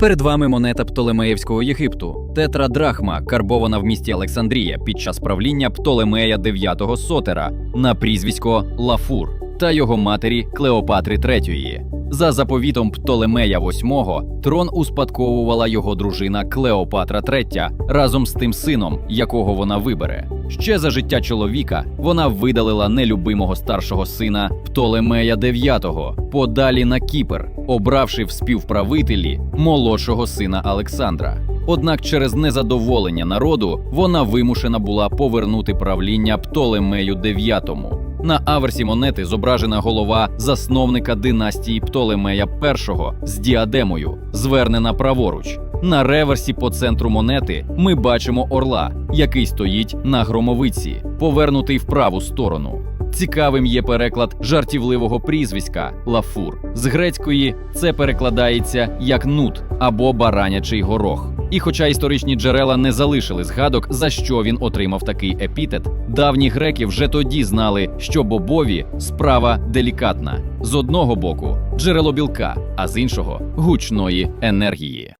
Перед вами монета Птолемеївського Єгипту, тетрадрахма, карбована в місті Олександрія під час правління Птолемея IX Сотера на прізвисько Лафур та його матері Клеопатри III. За заповітом Птолемея VIII трон успадковувала його дружина Клеопатра III разом з тим сином, якого вона вибере. Ще за життя чоловіка вона видалила нелюбимого старшого сина Птолемея IX подалі на Кіпр, обравши в співправителі молодшого сина Олександра. Однак через незадоволення народу вона вимушена була повернути правління Птолемею IX. На аверсі монети зображена голова засновника династії Птолемея І з діадемою, звернена праворуч. На реверсі по центру монети ми бачимо орла, який стоїть на громовиці, повернутий в праву сторону. Цікавим є переклад жартівливого прізвиська Лафур. З грецької це перекладається як нут або баранячий горох. І хоча історичні джерела не залишили згадок, за що він отримав такий епітет, давні греки вже тоді знали, що бобові справа делікатна з одного боку джерело білка, а з іншого гучної енергії.